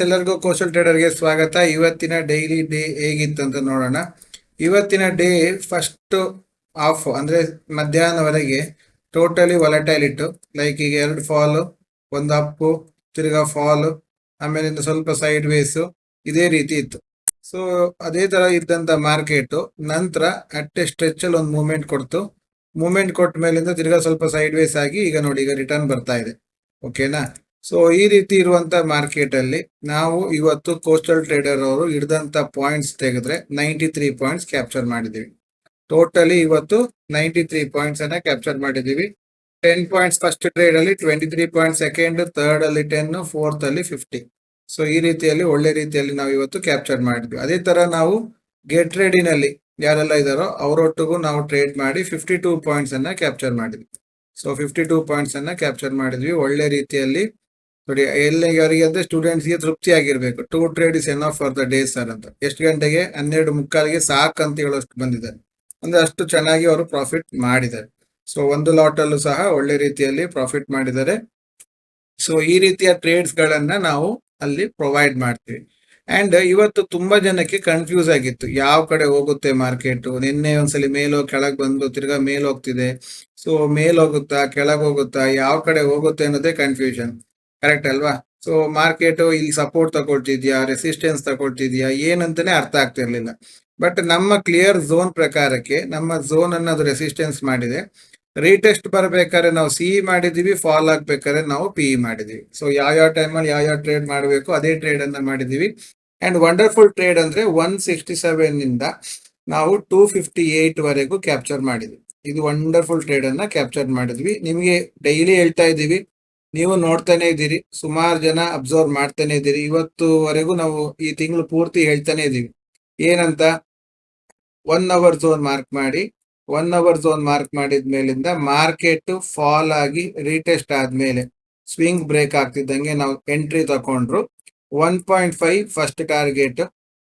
ಎಲ್ಲರಿಗೂ ಕೋಶಲ್ ಟ್ರೇಡರ್ಗೆ ಸ್ವಾಗತ. ಇವತ್ತಿನ ಡೈಲಿ ಡೇ ಹೇಗಿತ್ತು ಅಂತ ನೋಡೋಣ. ಇವತ್ತಿನ ಡೇ ಫಸ್ಟ್ ಆಫ್ ಅಂದ್ರೆ ಮಧ್ಯಾಹ್ನವರೆಗೆ ಟೋಟಲಿ ವಲಟೈಲ್ ಇಟ್ಟು ಲೈಕ್ ಈಗ ಎರಡು ಫಾಲು ಒಂದು ಅಪ್ಪು ತಿರ್ಗಾ ಫಾಲು ಆಮೇಲೆ ಸ್ವಲ್ಪ ಸೈಡ್ ವೇಸು ಇದೇ ರೀತಿ ಇತ್ತು. ಸೊ ಅದೇ ತರ ಇದ್ದಂತ ಮಾರ್ಕೆಟ್ ನಂತರ ಅಟ್ಟೆ ಸ್ಟ್ರೆಚ್ ಅಲ್ಲಿ ಒಂದು ಮೂವ್ಮೆಂಟ್ ಕೊಡ್ತು. ಮೂವ್ಮೆಂಟ್ ಕೊಟ್ಟ ಮೇಲಿಂದ ತಿರ್ಗಾ ಸ್ವಲ್ಪ ಸೈಡ್ ವೇಸ್ ಆಗಿ ಈಗ ನೋಡಿ ಈಗ ರಿಟರ್ನ್ ಬರ್ತಾ ಇದೆ. ಓಕೆನಾ ಸೊ ಈ ರೀತಿ ಇರುವಂತ ಮಾರ್ಕೆಟ್ ಅಲ್ಲಿ ನಾವು ಇವತ್ತು ಕೋಸ್ಟಲ್ ಟ್ರೇಡರ್ ಅವರು ಹಿಡಿದಂತ ಪಾಯಿಂಟ್ಸ್ ತೆಗೆದ್ರೆ ನೈಂಟಿ ತ್ರೀ ಪಾಯಿಂಟ್ಸ್ ಕ್ಯಾಪ್ಚರ್ ಮಾಡಿದೀವಿ ಟೋಟಲಿ ಇವತ್ತು ನೈಂಟಿ ತ್ರೀ ಪಾಯಿಂಟ್ಸ್ ಅನ್ನ ಕ್ಯಾಪ್ಚರ್ ಮಾಡಿದೀವಿ ಟೆನ್ ಪಾಯಿಂಟ್ಸ್ ಫಸ್ಟ್ ಟ್ರೇಡ್ ಅಲ್ಲಿ twenty three point second third ಅಲ್ಲಿ ಟೆನ್ ಫೋರ್ತ್ ಅಲ್ಲಿ ಫಿಫ್ಟಿ ಸೊ ಈ ರೀತಿಯಲ್ಲಿ ಒಳ್ಳೆ ರೀತಿಯಲ್ಲಿ ನಾವು ಇವತ್ತು ಕ್ಯಾಪ್ಚರ್ ಮಾಡಿದ್ವಿ. ಅದೇ ತರ ನಾವು ಗೆಟ್ ಟ್ರೇಡಿನಲ್ಲಿ ಯಾರೆಲ್ಲ ಇದಾರೋ ಅವರೊಟ್ಟಿಗೂ ನಾವು ಟ್ರೇಡ್ ಮಾಡಿ ಫಿಫ್ಟಿ ಟೂ ಪಾಯಿಂಟ್ಸ್ ಅನ್ನ ಕ್ಯಾಪ್ಚರ್ ಮಾಡಿದ್ವಿ. ಸೊ ಫಿಫ್ಟಿ ಟೂ ಪಾಯಿಂಟ್ಸ್ ಅನ್ನ ಕ್ಯಾಪ್ಚರ್ ಮಾಡಿದ್ವಿ. ಒಳ್ಳೆ ರೀತಿಯಲ್ಲಿ ನೋಡಿ ಅವರಿಗೆ ಅಂದ್ರೆ ಸ್ಟೂಡೆಂಟ್ಸ್ಗೆ ತೃಪ್ತಿ ಆಗಿರ್ಬೇಕು. Two trade is enough for the day sir ಅಂತ. ಎಷ್ಟು ಗಂಟೆಗೆ? ಹನ್ನೆರಡು ಮುಕ್ಕಾಲಿಗೆ ಸಾಕ್ ಅಂತ ಹೇಳೋಷ್ಟು ಬಂದಿದ್ದಾರೆ. ಅಂದ್ರೆ ಅಷ್ಟು ಚೆನ್ನಾಗಿ ಅವರು ಪ್ರಾಫಿಟ್ ಮಾಡಿದ್ದಾರೆ. ಸೊ ಒಂದು ಲಾಟ್ ಅಲ್ಲೂ ಸಹ ಒಳ್ಳೆ ರೀತಿಯಲ್ಲಿ ಪ್ರಾಫಿಟ್ ಮಾಡಿದ್ದಾರೆ. ಸೊ ಈ ರೀತಿಯ ಟ್ರೇಡ್ಸ್ ಗಳನ್ನ ನಾವು ಅಲ್ಲಿ ಪ್ರೊವೈಡ್ ಮಾಡ್ತೀವಿ. ಅಂಡ್ ಇವತ್ತು ತುಂಬಾ ಜನಕ್ಕೆ ಕನ್ಫ್ಯೂಸ್ ಆಗಿತ್ತು. ಯಾವ ಕಡೆ ಹೋಗುತ್ತೆ ಮಾರ್ಕೆಟ್ ನಿನ್ನೆ ಒಂದ್ಸಲಿ ಮೇಲೋ ಕೆಳಗ್ ಬಂದು ತಿರ್ಗಾ ಮೇಲ್ ಹೋಗ್ತಿದೆ. ಸೊ ಮೇಲ್ ಹೋಗುತ್ತಾ, ಕೆಳಗ್ ಹೋಗುತ್ತಾ, ಯಾವ ಕಡೆ ಹೋಗುತ್ತೆ ಅನ್ನೋದೇ ಕನ್ಫ್ಯೂಷನ್ ಕರೆಕ್ಟ್ ಅಲ್ವಾ? ಸೊ ಮಾರ್ಕೆಟ್ ಇಲ್ಲಿ ಸಪೋರ್ಟ್ ತಗೊಳ್ತಿದ್ಯಾ ರೆಸಿಸ್ಟೆನ್ಸ್ ತಗೊಳ್ತಿದ್ಯಾ ಏನಂತಾನೆ ಅರ್ಥ ಆಗ್ತಿರ್ಲಿಲ್ಲ. ಬಟ್ ನಮ್ಮ ಕ್ಲಿಯರ್ ಝೋನ್ ಪ್ರಕಾರಕ್ಕೆ, ನಮ್ಮ ಝೋನ್ ಅನ್ನೋದು ರೆಸಿಸ್ಟೆನ್ಸ್ ಮಾಡಿದೆ. ರೀಟೆಸ್ಟ್ ಬರಬೇಕಾದ್ರೆ ನಾವು ಸಿ ಮಾಡಿದೀವಿ ಫಾಲ್ ಆಗ್ಬೇಕಾದ್ರೆ ನಾವು ಪಿ ಇ ಮಾಡಿದೀವಿ ಸೊ ಯಾವ ಯಾವ ಟೈಮಲ್ಲಿ ಯಾವ ಯಾವ ಟ್ರೇಡ್ ಮಾಡಬೇಕು, ಅದೇ ಟ್ರೇಡ್ ಅನ್ನ ಮಾಡಿದೀವಿ ಅಂಡ್ ವಂಡರ್ಫುಲ್ ಟ್ರೇಡ್ ಅಂದ್ರೆ ಒನ್ ಸಿಕ್ಸ್ಟಿ ಸೆವೆನ್ ಇಂದ ನಾವು ಟೂ ಫಿಫ್ಟಿ ಏಟ್ ವರೆಗೂ ಕ್ಯಾಪ್ಚರ್ ಮಾಡಿದ್ವಿ. ಇದು ವಂಡರ್ಫುಲ್ ಟ್ರೇಡ್ ಅನ್ನ ಕ್ಯಾಪ್ಚರ್ ಮಾಡಿದ್ವಿ. ನಿಮಗೆ ಡೈಲಿ ಹೇಳ್ತಾ ಇದ್ದೀವಿ ನೀವು ನೋಡ್ತಾನೆ ಇದ್ದೀರಿ, ಸುಮಾರು ಜನ ಅಬ್ಸರ್ವ್ ಮಾಡ್ತಾನೆ ಇದ್ದೀರಿ. ಇವತ್ತುವರೆಗೂ ನಾವು ಈ ತಿಂಗಳು ಪೂರ್ತಿ ಹೇಳ್ತಾನೆ ಇದ್ದೀವಿ. ಏನಂತ? ಒನ್ ಅವರ್ ಝೋನ್ ಮಾರ್ಕ್ ಮಾಡಿ ಒನ್ ಅವರ್ ಝೋನ್ ಮಾರ್ಕ್ ಮಾಡಿದ ಮೇಲಿಂದ ಮಾರ್ಕೆಟ್ ಫಾಲ್ ಆಗಿ ರೀಟೆಸ್ಟ್ ಆದ್ಮೇಲೆ ಸ್ವಿಂಗ್ ಬ್ರೇಕ್ ಆಗ್ತಿದ್ದಂಗೆ ನಾವು entry ತಕೊಂಡ್ರು. One point five first target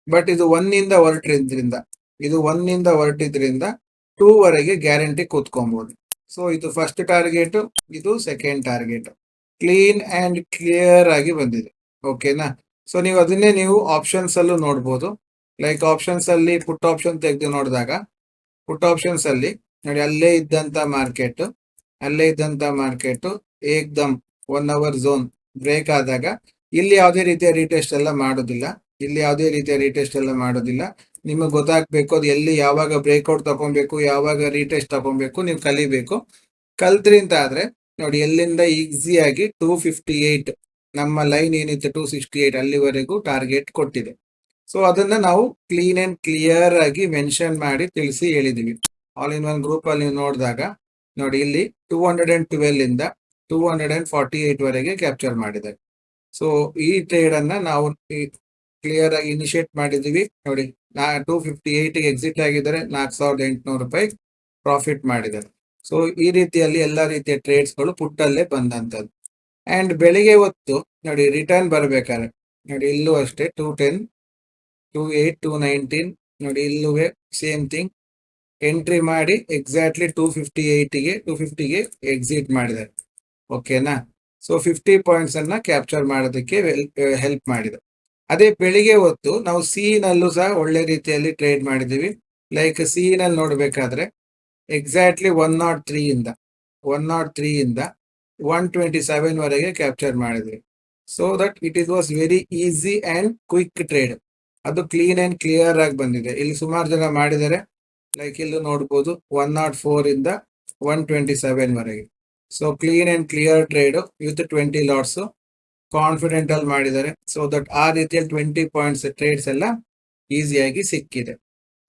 but ಇದು ಒನ್ ಇಂದ ಹೊರಟಿದ್ರಿಂದ, ಇದು ಒನ್ ಇಂದ ಹೊರಟಿದ್ರಿಂದ ಟೂ ವರೆಗೆ ಗ್ಯಾರಂಟಿ ಕೂತ್ಕೊಬಹುದು ಸೊ ಇದು ಫಸ್ಟ್ ಟಾರ್ಗೆಟ್ ಇದು second target clean and clear ಆಗಿ ಬಂದಿದೆ. ಓಕೆನಾ ಸೊ ನೀವು ಅದನ್ನೇ ನೀವು ಆಪ್ಷನ್ಸ್ ಅಲ್ಲೂ ನೋಡ್ಬೋದು. ಲೈಕ್ ಆಪ್ಷನ್ಸ್ ಅಲ್ಲಿ ಪುಟ್ ಆಪ್ಷನ್ ತೆಗೆದು ನೋಡಿದಾಗ ಪುಟ್ ಆಪ್ಷನ್ಸ್ ಅಲ್ಲಿ ನೋಡಿ ಅಲ್ಲೇ ಇದ್ದಂತ ಮಾರ್ಕೆಟ್ ಅಲ್ಲೇ ಇದ್ದಂತ ಮಾರ್ಕೆಟ್ ಏಕ್ದಮ್ ಒನ್ ಅವರ್ ಝೋನ್ ಬ್ರೇಕ್ ಆದಾಗ ಇಲ್ಲಿ ಯಾವುದೇ ರೀತಿಯ ರೀಟೆಸ್ಟ್ ಎಲ್ಲ ಮಾಡೋದಿಲ್ಲ. ಇಲ್ಲಿ ಯಾವುದೇ ರೀತಿಯ ರೀಟೆಸ್ಟ್ ಎಲ್ಲ ಮಾಡೋದಿಲ್ಲ. ನಿಮಗೆ ಗೊತ್ತಾಗ್ಬೇಕು ಅದು ಎಲ್ಲಿ ಯಾವಾಗ ಬ್ರೇಕ್ಔಟ್ ತಗೊಬೇಕು ಯಾವಾಗ ರೀಟೆಸ್ಟ್ ತಗೊಬೇಕು ನೀವು ಕಲಿಬೇಕು. ಕಲ್ತ್ರಿ ಅಂತ ಆದ್ರೆ ನೋಡಿ, ಎಲ್ಲಿಂದ ಈಸಿಯಾಗಿ ಟೂ ಫಿಫ್ಟಿ ಏಟ್ ನಮ್ಮ ಲೈನ್ ಏನಿತ್ತು ಟೂ ಸಿಕ್ಸ್ಟಿ ಏಟ್ ಅಲ್ಲಿವರೆಗೂ ಟಾರ್ಗೆಟ್ ಕೊಟ್ಟಿದೆ. ಸೊ ಅದನ್ನ ನಾವು ಕ್ಲೀನ್ ಅಂಡ್ ಕ್ಲಿಯರ್ ಆಗಿ ಮೆನ್ಷನ್ ಮಾಡಿ ತಿಳಿಸಿ ಹೇಳಿದೀವಿ. ಆಲ್ ಇನ್ ಒನ್ ಗ್ರೂಪ್ ಅಲ್ಲಿ ನೋಡಿದಾಗ, ನೋಡಿ, ಇಲ್ಲಿ ಟೂ ಹಂಡ್ರೆಡ್ ಅಂಡ್ ಟ್ವೆಲ್ ಇಂದ two hundred and forty eight ವರೆಗೆ ಕ್ಯಾಪ್ಚರ್ ಮಾಡಿದ್ದಾರೆ. ಸೊ ಈ ಟ್ರೇಡ್ ಅನ್ನ ನಾವು ಕ್ಲಿಯರ್ ಆಗಿ ಇನಿಷಿಯೇಟ್ ಮಾಡಿದೀವಿ. ನೋಡಿ, ನಾ ಟೂ ಫಿಫ್ಟಿ ಏಟ್ ಎಕ್ಸಿಟ್ ಆಗಿದ್ದಾರೆ ನಾಲ್ಕು ಸಾವಿರದ ಎಂಟುನೂರು ರೂಪಾಯಿ ಪ್ರಾಫಿಟ್ ಮಾಡಿದ್ದಾರೆ. ಸೊ ಈ ರೀತಿಯಲ್ಲಿ ಎಲ್ಲ ರೀತಿಯ ಟ್ರೇಡ್ಸ್ಗಳು ಪುಟ್ಟಲ್ಲೇ ಬಂದಂತದ್ದು. ಅಂಡ್ ಬೆಳಿಗ್ಗೆ ಹೊತ್ತು, ನೋಡಿ ರಿಟರ್ನ್ ಬರ್ಬೇಕಾದ್ರೆ, ನೋಡಿ ಇಲ್ಲೂ ಅಷ್ಟೇ two ten two eight two nineteen ನೋಡಿ ಇಲ್ಲೂ ಸೇಮ್ ಥಿಂಗ್ ಎಂಟ್ರಿ ಮಾಡಿ ಎಕ್ಸಾಕ್ಟ್ಲಿ ಟೂ ಫಿಫ್ಟಿ ಏಯ್ಟಿಗೆ ಟೂ ಫಿಫ್ಟಿಗೆ ಎಕ್ಸಿಟ್ ಮಾಡಿದ್ದಾರೆ. ಓಕೆನಾ ಸೊ ಫಿಫ್ಟಿ ಪಾಯಿಂಟ್ಸ್ ಅನ್ನ ಕ್ಯಾಪ್ಚರ್ ಮಾಡೋದಕ್ಕೆ ಹೆಲ್ಪ್ ಮಾಡಿದೆ. ಅದೇ ಬೆಳಿಗ್ಗೆ ಹೊತ್ತು ನಾವು ಸಿ ನಲ್ಲೂ ಸಹ ಒಳ್ಳೆ ರೀತಿಯಲ್ಲಿ ಟ್ರೇಡ್ ಮಾಡಿದ್ದೀವಿ. ಲೈಕ್ ಸಿ ನಲ್ಲಿ ನೋಡ್ಬೇಕಾದ್ರೆ ಎಕ್ಸಾಕ್ಟ್ಲಿ ಒನ್ ನಾಟ್ ತ್ರೀ ಇಂದ ಒನ್ ನಾಟ್ ತ್ರೀ ಇಂದ ಒನ್ ಟ್ವೆಂಟಿ ಸೆವೆನ್ ವರೆಗೆ ಕ್ಯಾಪ್ಚರ್ ಮಾಡಿದ್ವಿ. So that it is was very easy and quick trade ಅದು ಕ್ಲೀನ್ ಅಂಡ್ ಕ್ಲಿಯರ್ ಆಗಿ ಬಂದಿದೆ. ಇಲ್ಲಿ ಸುಮಾರು ಜನ ಮಾಡಿದರೆ ಲೈಕ್ ಇಲ್ಲಿ ನೋಡ್ಬೋದು ಒನ್ ನಾಟ್ ಫೋರ್ ಇಂದ ಒನ್ ಟ್ವೆಂಟಿ ಸೆವೆನ್ ವರೆಗೆ. So clean and clear trade with twenty lots confident ಅಲ್ಲಿ ಮಾಡಿದ್ದಾರೆ. ಸೊ ದಟ್ ಆ ರೀತಿಯಲ್ಲಿ ಟ್ವೆಂಟಿ ಪಾಯಿಂಟ್ಸ್ ಟ್ರೇಡ್ಸ್ ಎಲ್ಲ ಈಸಿಯಾಗಿ ಸಿಕ್ಕಿದೆ.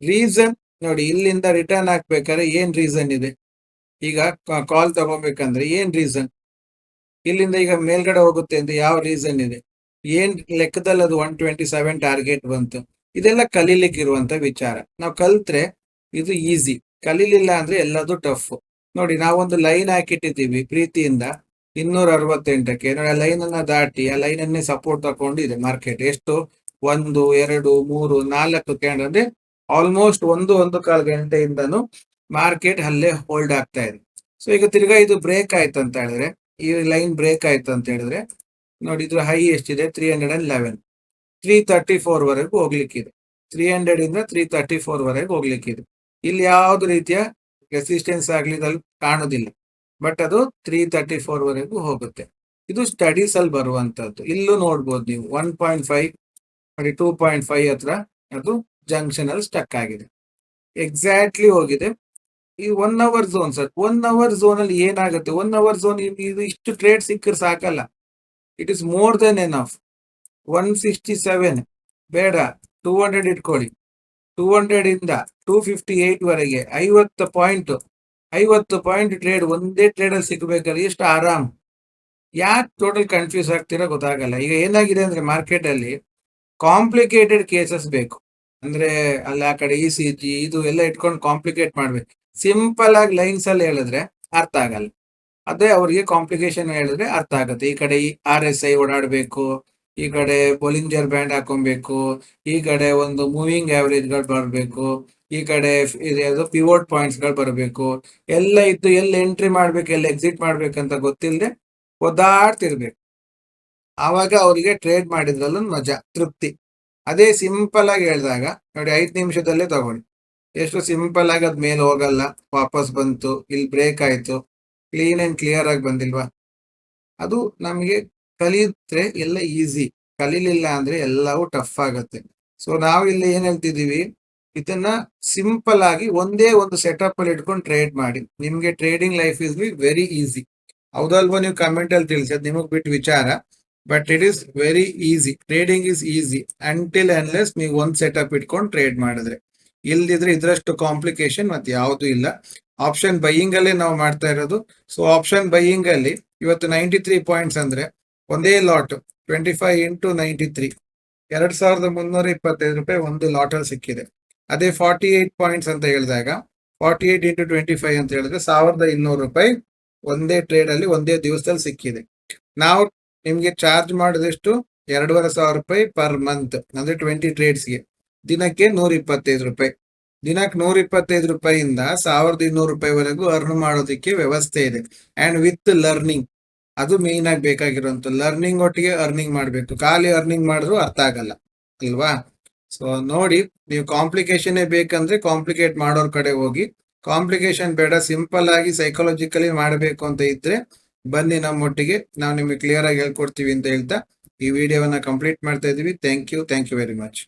ರೀಸನ್ ನೋಡಿ, ಇಲ್ಲಿಂದ ರಿಟರ್ನ್ ಹಾಕ್ಬೇಕಾದ್ರೆ ಏನ್ ರೀಸನ್ ಇದೆ? ಈಗ ಕಾಲ್ ತಗೋಬೇಕಂದ್ರೆ ಏನ್ ರೀಸನ್ ಇಲ್ಲಿಂದ ಈಗ ಮೇಲ್ಗಡೆ ಹೋಗುತ್ತೆ ಅಂತ ಯಾವ ರೀಸನ್ ಇದೆ? ಏನ್ ಲೆಕ್ಕದಲ್ಲಿ ಅದು ಒನ್ ಟ್ವೆಂಟಿ ಸೆವೆನ್ ಟಾರ್ಗೆಟ್ ಬಂತು? ಇದೆಲ್ಲ ಕಲೀಲಿಕ್ಕೆ ಇರುವಂತ ವಿಚಾರ. ನಾವು ಕಲ್ತ್ರೆ ಇದು ಈಸಿ ಕಲೀಲಿಲ್ಲ ಅಂದ್ರೆ ಎಲ್ಲದು ಟಫ್ ನೋಡಿ, ನಾವೊಂದು ಲೈನ್ ಹಾಕಿಟ್ಟಿದ್ದೀವಿ ಪ್ರೀತಿಯಿಂದ ಇನ್ನೂರ ಅರವತ್ತೆಂಟಕ್ಕೆ ನೋಡಿ, ಆ ಲೈನ್ ಅನ್ನ ದಾಟಿ, ಆ ಲೈನ್ ಅನ್ನೇ ಸಪೋರ್ಟ್ ತಗೊಂಡಿದೆ ಮಾರ್ಕೆಟ್ ಎಷ್ಟು? ಒಂದು, ಎರಡು, ಮೂರು, ನಾಲ್ಕು ಕ್ಯಾಂಡ್ ಅಂದ್ರೆ ಆಲ್ಮೋಸ್ಟ್ ಒಂದು ಒಂದು ಕಾಲು ಗಂಟೆಯಿಂದನೂ ಮಾರ್ಕೆಟ್ ಅಲ್ಲೇ ಹೋಲ್ಡ್ ಆಗ್ತಾ ಇದೆ. ಸೊ ಈಗ ತಿರ್ಗಾ ಇದು ಬ್ರೇಕ್ ಆಯ್ತು ಅಂತ ಹೇಳಿದ್ರೆ, ಈ ಲೈನ್ ಬ್ರೇಕ್ ಆಯ್ತು ಅಂತ ಹೇಳಿದ್ರೆ, ನೋಡಿ ಇದ್ರ ಹೈ ಎಷ್ಟಿದೆ? Three hundred and eleven three thirty four ವರೆಗೂ ಹೋಗ್ಲಿಕ್ಕಿದೆ. ತ್ರೀ ಹಂಡ್ರೆಡ್ ಇಂದ ತ್ರೀ ತರ್ಟಿ ಫೋರ್ ವರೆಗೂ ಹೋಗ್ಲಿಕ್ಕಿದೆ. ಇಲ್ಲಿ ಯಾವ್ದು ರೀತಿಯ ರೆಸಿಸ್ಟೆನ್ಸ್ ಆಗ್ಲಿ ಅಲ್ಲಿ ಕಾಣೋದಿಲ್ಲ. ಬಟ್ ಅದು ತ್ರೀ ತರ್ಟಿ ಫೋರ್ ವರೆಗೂ ಹೋಗುತ್ತೆ. ಇದು ಸ್ಟಡೀಸ್ ಅಲ್ಲಿ ಬರುವಂತದ್ದು. ಇಲ್ಲೂ ನೋಡ್ಬೋದು ನೀವು. One point five two point five ಹತ್ರ ಅದು ಜಂಕ್ಷನ್ ಅಲ್ಲಿ ಸ್ಟಕ್ ಆಗಿದೆ. ಎಕ್ಸಾಕ್ಟ್ಲಿ ಹೋಗಿದೆ. ಈ one hour zone sir one hour zone ಅಲ್ಲಿ ಏನಾಗುತ್ತೆ? ಒನ್ ಅವರ್ ಝೋನ್ ಇದು ಇಷ್ಟು ಟ್ರೇಡ್ ಸಿಕ್ಕರೆ ಸಾಕಲ್ಲ. It is more than of one sixty seven ಬೇಡ. ಟೂ ಹಂಡ್ರೆಡ್ ಇಟ್ಕೊಳ್ಳಿ. ಟೂ ಹಂಡ್ರೆಡ್ ಇಂದ ಟೂ ಫಿಫ್ಟಿ ಏಟ್ ವರೆಗೆ ಐವತ್ತು ಪಾಯಿಂಟ್ ಐವತ್ತು ಪಾಯಿಂಟ್ ಟ್ರೇಡ್ ಒಂದೇ ಟ್ರೇಡ್ ಅಲ್ಲಿ ಸಿಗಬೇಕಾದ್ರೆ ಎಷ್ಟು ಆರಾಮ್. ಯಾಕೆ ಟೋಟಲ್ ಕನ್ಫ್ಯೂಸ್ ಆಗ್ತೀರಾ ಗೊತ್ತಾಗಲ್ಲ. ಈಗ ಏನಾಗಿದೆ ಅಂದ್ರೆ ಮಾರ್ಕೆಟ್ ಅಲ್ಲಿ ಕಾಂಪ್ಲಿಕೇಟೆಡ್ ಕೇಸಸ್ ಬೇಕು. ಅಂದ್ರೆ ಅಲ್ಲಿ ಆ ಕಡೆ ಇ ಸಿ ಜಿ ಇದು ಎಲ್ಲ ಇಟ್ಕೊಂಡು ಕಾಂಪ್ಲಿಕೇಟ್ ಮಾಡ್ಬೇಕು. ಸಿಂಪಲ್ ಆಗಿ ಲೈನ್ಸ್ ಅಲ್ಲಿ ಹೇಳಿದ್ರೆ ಅರ್ಥ ಆಗಲ್ಲ. ಅದೇ ಅವ್ರಿಗೆ ಕಾಂಪ್ಲಿಕೇಶನ್ ಹೇಳಿದ್ರೆ ಅರ್ಥ ಆಗುತ್ತೆ. ಈ ಕಡೆ ಆರ್ ಎಸ್ ಐ ಓಡಾಡಬೇಕು, ಈ ಕಡೆ ಬೊಲಿಂಜರ್ ಬ್ಯಾಂಡ್ ಹಾಕೊಬೇಕು, ಈ ಕಡೆ ಒಂದು ಮೂವಿಂಗ್ ಆವರೇಜ್ಗಳು ಬರಬೇಕು, ಈ ಕಡೆ ಪಿವೋಟ್ ಪಾಯಿಂಟ್ಸ್ಗಳು ಬರಬೇಕು, ಎಲ್ಲ ಇದ್ದು ಎಲ್ಲಿ ಎಂಟ್ರಿ ಮಾಡ್ಬೇಕು, ಎಲ್ಲಿ ಎಕ್ಸಿಟ್ ಮಾಡ್ಬೇಕಂತ ಗೊತ್ತಿಲ್ಲದೆ ಒದ್ದಾಡ್ತಿರ್ಬೇಕು. ಆವಾಗ ಅವರಿಗೆ ಟ್ರೇಡ್ ಮಾಡಿದ್ರಲ್ಲೂ ಮಜಾ, ತೃಪ್ತಿ. ಅದೇ ಸಿಂಪಲ್ ಆಗಿ ಹೇಳಿದಾಗ, ನೋಡಿ ಐದು ನಿಮಿಷದಲ್ಲೇ ತಗೊಳ್ಳಿ. ಎಷ್ಟು ಸಿಂಪಲ್ ಆಗಿ ಅದ್ ಮೇಲೆ ಹೋಗಲ್ಲ, ವಾಪಸ್ ಬಂತು, ಇಲ್ಲಿ ಬ್ರೇಕ್ ಆಯ್ತು ಕ್ಲೀನ್ ಅಂಡ್ ಕ್ಲಿಯರ್ ಆಗಿ ಬಂದಿಲ್ವಾ? ಅದು ನಮಗೆ ಕಲಿಯುತ್ತೆ, ಎಲ್ಲ ಈಸಿ ಕಲೀಲಿಲ್ಲ ಅಂದ್ರೆ ಎಲ್ಲವೂ ಟಫ್ ಆಗುತ್ತೆ. ಸೊ ನಾವು ಇಲ್ಲಿ ಏನ್ ಹೇಳ್ತಿದೀವಿ ಇದನ್ನ ಸಿಂಪಲ್ ಆಗಿ ಒಂದೇ ಒಂದು ಸೆಟಪ್ ಅಲ್ಲಿ ಇಟ್ಕೊಂಡು ಟ್ರೇಡ್ ಮಾಡಿ. ನಿಮ್ಗೆ trading life is be very easy ಹೌದಲ್ವೋ? ನೀವು ಕಮೆಂಟ್ ಅಲ್ಲಿ ತಿಳಿಸಿ ನಿಮಗ್ ಬಿಟ್ಟು ವಿಚಾರ. But it is very easy trading is easy until unless ನೀವು ಒಂದ್ ಸೆಟಪ್ ಇಟ್ಕೊಂಡು ಟ್ರೇಡ್ ಮಾಡಿದ್ರೆ. ಇಲ್ದಿದ್ರೆ ಇದ್ರಷ್ಟು ಕಾಂಪ್ಲಿಕೇಶನ್ ಮತ್ತೆ ಯಾವುದು ಇಲ್ಲ. ಆಪ್ಷನ್ ಬೈಯಿಂಗ್ ಅಲ್ಲೇ ನಾವು ಮಾಡ್ತಾ ಇರೋದು. ಸೊ ಆಪ್ಷನ್ ಬೈಯಿಂಗ್ ಅಲ್ಲಿ ಇವತ್ತು ನೈಂಟಿ ತ್ರೀ ಪಾಯಿಂಟ್ಸ್ ಅಂದ್ರೆ ಒಂದೇ lot twenty five into ninety three ಎರಡ್ ಸಾವಿರದ ಮುನ್ನೂರ ಇಪ್ಪತ್ತೈದು ರೂಪಾಯಿ ಒಂದು ಲಾಟ್ ಅಲ್ಲಿ ಸಿಕ್ಕಿದೆ. ಅದೇ ಫಾರ್ಟಿ ಏಟ್ ಪಾಯಿಂಟ್ಸ್ ಅಂತ ಹೇಳಿದಾಗ forty eight into twenty five ಅಂತ ಹೇಳಿದ್ರೆ ಸಾವಿರದ ಇನ್ನೂರು ರೂಪಾಯಿ ಒಂದೇ ಟ್ರೇಡ್ ಅಲ್ಲಿ, ಒಂದೇ ದಿವಸದಲ್ಲಿ ಸಿಕ್ಕಿದೆ. ನಾವು ನಿಮ್ಗೆ ಚಾರ್ಜ್ ಮಾಡಿದಷ್ಟು? ಎರಡೂವರೆ ಸಾವಿರ ರೂಪಾಯಿ ಪರ್ ಮಂತ್ ಅಂದ್ರೆ ಟ್ವೆಂಟಿ ಟ್ರೇಡ್ಸ್ಗೆ ದಿನಕ್ಕೆ ನೂರ ಇಪ್ಪತ್ತೈದು ರೂಪಾಯಿ. ದಿನಕ್ಕೆ ನೂರ ಇಪ್ಪತ್ತೈದು ರೂಪಾಯಿಯಿಂದ ಸಾವಿರದ ಇನ್ನೂರು ರೂಪಾಯಿವರೆಗೂ ಅರ್ನ್ ಮಾಡೋದಕ್ಕೆ ವ್ಯವಸ್ಥೆ ಇದೆ. ಅಂಡ್ ವಿತ್ ಲರ್ನಿಂಗ್ ಅದು ಮೇಯ್ನ್ ಆಗಿ ಬೇಕಾಗಿರುವಂಥ ಲರ್ನಿಂಗ್ ಒಟ್ಟಿಗೆ ಅರ್ನಿಂಗ್ ಮಾಡಬೇಕು. ಖಾಲಿ ಅರ್ನಿಂಗ್ ಮಾಡಿದ್ರು ಅರ್ಥ ಆಗಲ್ಲ, ಅಲ್ವಾ? ಸೊ ನೋಡಿ, ನೀವು ಕಾಂಪ್ಲಿಕೇಶನ್ ಬೇಕಂದ್ರೆ ಕಾಂಪ್ಲಿಕೇಟ್ ಮಾಡೋರ್ ಕಡೆ ಹೋಗಿ. ಕಾಂಪ್ಲಿಕೇಶನ್ ಬೇಡ ಸಿಂಪಲ್ ಆಗಿ ಸೈಕಾಲಜಿಕಲಿ ಮಾಡಬೇಕು ಅಂತ ಇದ್ರೆ ಬನ್ನಿ ನಮ್ಮೊಟ್ಟಿಗೆ ನಾವು ನಿಮಗೆ ಕ್ಲಿಯರ್ ಆಗಿ ಹೇಳ್ಕೊಡ್ತೀವಿ ಅಂತ ಹೇಳ್ತಾ ಈ ವಿಡಿಯೋವನ್ನ ಕಂಪ್ಲೀಟ್ ಮಾಡ್ತಾ ಇದೀವಿ thank you thank you very much